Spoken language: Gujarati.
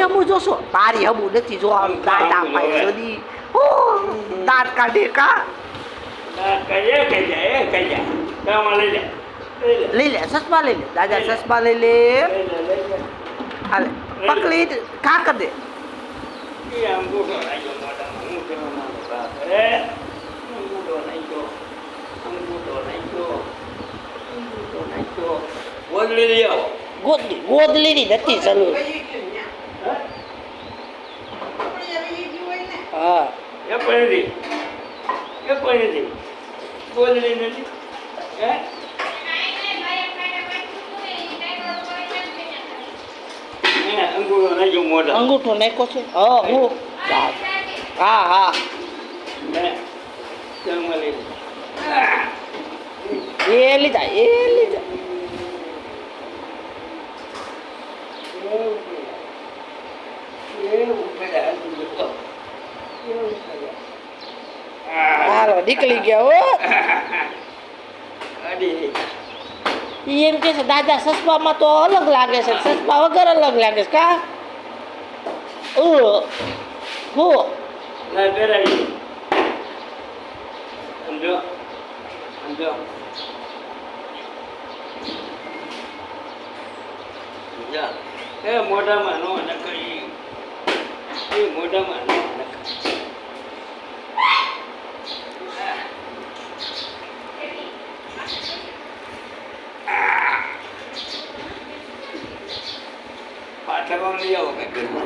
મારી હમું જોશો મારી હમું નથી જોવાનું દાદા ભાઈ સુધી હો દાંત કાઢે કા લઈ લે લઈ લઈ લે દાદા ચશ્મા લઈ લે હાલે પકડી કા કર દે ગોદલી ગોદલી નથી જરૂર હા. એ પણ એ પણ ગોદડી નથી. હે? અંગૂઠો નાખ્યો મોઢા. અંગૂઠો નાખ્યો છે? હા હું. હા હા. એ લીધા એ લીધા. હાલો નીકળી ગયા હો. ઈ એમ કે છે દાદા સસપામાં તો અલગ લાગે છે સસપા વગર અલગ લાગે છે. કા? ઓ હો. મોઢામાં નો નકરી. એ મોઢામાં નો Come on, Leo.